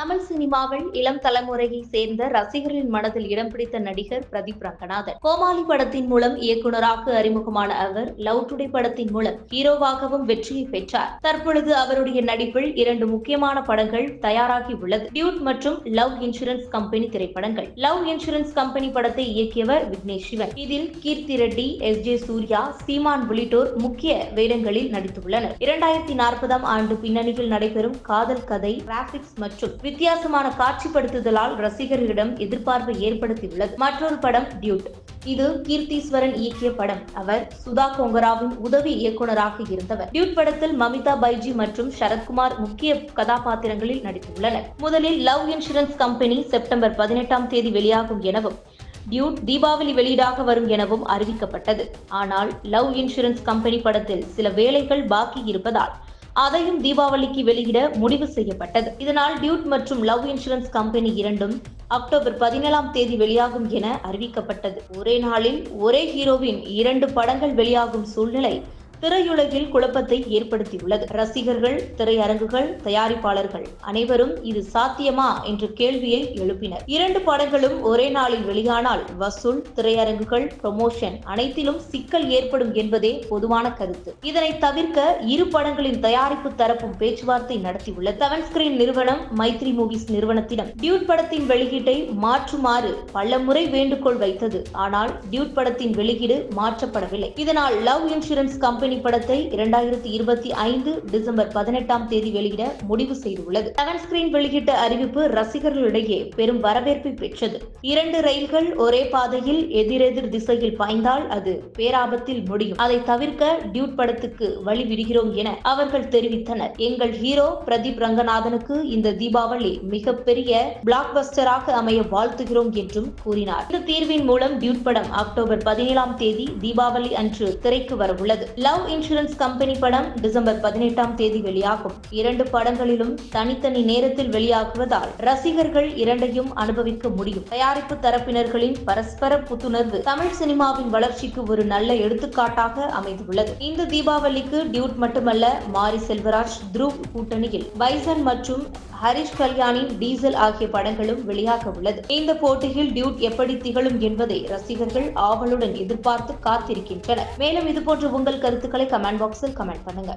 தமிழ் சினிமாவில் இளம் தலைமுறையை சேர்ந்த ரசிகர்களின் மனதில் இடம் பிடித்த நடிகர் பிரதீப் ரங்கநாதன். கோமாளி படத்தின் மூலம் இயக்குநராக அறிமுகமான அவர் லவ் டுடே படத்தின் மூலம் ஹீரோவாகவும் வெற்றியை பெற்றார். தற்பொழுது அவருடைய நடிப்பில் இரண்டு முக்கியமான படங்கள் தயாராகி உள்ளது. டியூட் மற்றும் லவ் இன்சூரன்ஸ் கம்பெனி திரைப்படங்கள். லவ் இன்சூரன்ஸ் கம்பெனி படத்தை இயக்கியவர் விக்னேஷ் சிவன். இதில் கீர்த்தி ரெட்டி எஸ் ஜே சூர்யா சீமான் உள்ளிட்டோர் முக்கிய வேடங்களில் நடித்துள்ளனர். இரண்டாயிரத்தி நாற்பதாம் ஆண்டு பின்னணியில் நடைபெறும் காதல் கதை கிராபிக்ஸ் மற்றும் வித்தியாசமான காட்சிப்படுத்துதலால் ரசிகர்களிடம் எதிர்பார்ப்பை ஏற்படுத்தியுள்ளது. மற்றொரு படம் டியூட் இது கீர்த்தீஸ்வரன் இயக்கிய படம். அவர் சுதா கோங்கராவின் உதவி இயக்குனராக இருந்தவர். டியூட் படத்தில் மமிதா பைஜி மற்றும் சரத்குமார் முக்கிய கதாபாத்திரங்களில் நடித்துள்ளனர். முதலில் லவ் இன்சூரன்ஸ் கம்பெனி செப்டம்பர் பதினெட்டாம் தேதி வெளியாகும் எனவும் டியூட் தீபாவளி வெளியீடாக வரும் எனவும் அறிவிக்கப்பட்டது. ஆனால் லவ் இன்சூரன்ஸ் கம்பெனி படத்தில் சில வேலைகள் பாக்கி இருப்பதால் அதையும் தீபாவளிக்கு வெளியிட முடிவு செய்யப்பட்டது. இதனால் டியூட் மற்றும் லவ் இன்சூரன்ஸ் கம்பெனி இரண்டும் அக்டோபர் பதினேழாம் தேதி வெளியாகும் என அறிவிக்கப்பட்டது. ஒரே நாளில் ஒரே ஹீரோவின் இரண்டு படங்கள் வெளியாகும் சூழ்நிலை திரையுலகில் குழப்பத்தை ஏற்படுத்தியுள்ளது. ரசிகர்கள் திரையரங்குகள் தயாரிப்பாளர்கள் அனைவரும் இது சாத்தியமா என்ற கேள்வியை எழுப்பினர். இரண்டு படங்களும் ஒரே நாளில் வெளியானால் வசூல் திரையரங்குகள் ப்ரொமோஷன் அனைத்திலும் சிக்கல் ஏற்படும் என்பதே பொதுவான கருத்து. இதனை தவிர்க்க இரு படங்களின் தயாரிப்பு தரப்பும் பேச்சுவார்த்தை நடத்தியுள்ளது. செவன் ஸ்கிரீன் நிறுவனம் மைத்ரி மூவிஸ் நிறுவனத்திடம் டியூட் படத்தின் வெளியீட்டை மாற்றுமாறு பல முறை வேண்டுகோள் வைத்தது. ஆனால் டியூட் படத்தின் வெளியீடு மாற்றப்படவில்லை. இதனால் லவ் இன்சூரன்ஸ் கம்பெனி கம்பெனி படத்தை இரண்டாயிரத்தி இருபத்தி ஐந்து டிசம்பர் பதினெட்டாம் தேதி வெளியிட முடிவு செய்துள்ளது. செவன் ஸ்கிரீன் வெளியிட்ட அறிவிப்பு ரசிகர்களிடையே பெரும் வரவேற்பை பெற்றது. இரண்டு ரயில்கள் ஒரே பாதையில் எதிரெதிர் திசையில் பாய்ந்தால் அது பேராபத்தில் முடியும். அதை தவிர்க்க டியூட் படத்துக்கு வழி விடுகிறோம் என அவர்கள் தெரிவித்தனர். எங்கள் ஹீரோ பிரதீப் ரங்கநாதனுக்கு இந்த தீபாவளி மிகப்பெரிய பிளாக் பஸ்டராக அமைய வாழ்த்துகிறோம் என்றும் கூறினார். இந்த தீர்வின் மூலம் டியூட் படம் அக்டோபர் பதினேழாம் தேதி தீபாவளி அன்று திரைக்கு வரவுள்ளது. லவ் லவ் இன்சூரன்ஸ் கம்பெனி படம் டிசம்பர் பதினெட்டாம் தேதி வெளியாகும். இரண்டு படங்களிலும் தனித்தனி நேரத்தில் வெளியாகுவதால் ரசிகர்கள் இரண்டையும் அனுபவிக்க முடியும். தயாரிப்பு தரப்பினர்களின் பரஸ்பர புத்துணர்வு தமிழ் சினிமாவின் வளர்ச்சிக்கு ஒரு நல்ல எடுத்துக்காட்டாக அமைந்துள்ளது. இந்த தீபாவளிக்கு டியூட் மட்டுமல்ல மாரி செல்வராஜ் த்ருவ் கூட்டணியில். பைசன் மற்றும் ஹரிஷ் கல்யாணின் டீசல் ஆகிய படங்களும் வெளியாக உள்ளது இந்த போட்டியில் டியூட் எப்படி திகழும் என்பதை ரசிகர்கள் ஆவலுடன் எதிர்பார்த்து காத்திருக்கின்றனர். மேலும் இதுபோன்ற உங்கள் கருத்துக்களை கமெண்ட் பாக்ஸில் கமெண்ட் பண்ணுங்க.